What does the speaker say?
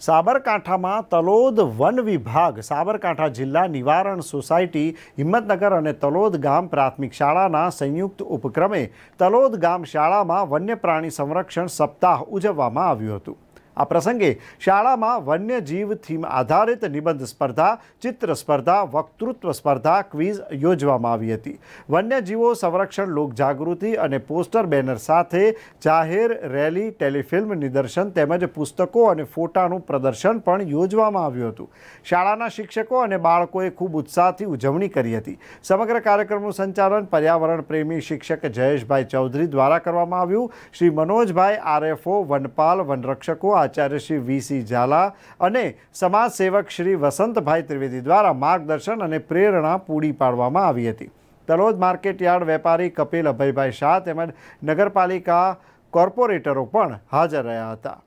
સાબરકાંઠામાં તલોદ વન વિભાગ, સાબરકાંઠા જિલ્લા નિવારણ સોસાયટી, હિંમતનગર અને તલોદ ગામ પ્રાથમિક શાળાના સંયુક્ત ઉપક્રમે તલોદ ગામ શાળામાં વન્ય પ્રાણી સંરક્ષણ સપ્તાહ ઉજવવામાં આવ્યું હતું. આ પ્રસંગે શાળામાં વન્યજીવ થીમ આધારિત નિબંધ સ્પર્ધા, ચિત્ર સ્પર્ધા, વક્તૃત્વ સ્પર્ધા, ક્વિઝ યોજવામાં આવી હતી. વન્યજીવો સંરક્ષણ, લોકજાગૃતિ અને પોસ્ટર બેનર સાથે જાહેર રેલી, ટેલિફિલ્મ નિદર્શન તેમજ પુસ્તકો અને ફોટાનું પ્રદર્શન પણ યોજવામાં આવ્યું હતું. શાળાના શિક્ષકો અને બાળકોએ ખૂબ ઉત્સાહથી ઉજવણી કરી હતી. સમગ્ર કાર્યક્રમનું સંચાલન પર્યાવરણ પ્રેમી શિક્ષક જયેશભાઈ ચૌધરી દ્વારા કરવામાં આવ્યું. શ્રી મનોજભાઈ આરએફઓ, વનપાલ, વનરક્ષકો આચાર્ય શ્રી વીસી ઝાલા અને સમાજ સેવક શ્રી વસંતભાઈ ત્રિવેદી દ્વારા માર્ગદર્શન અને પ્રેરણા પૂરી પાડવામાં આવી હતી. તલોદ માર્કેટયાર્ડ વેપારી કપિલ અભયભાઈ શાહ તેમજ નગરપાલિકા કોર્પોરેટરો પણ હાજર રહ્યા હતા.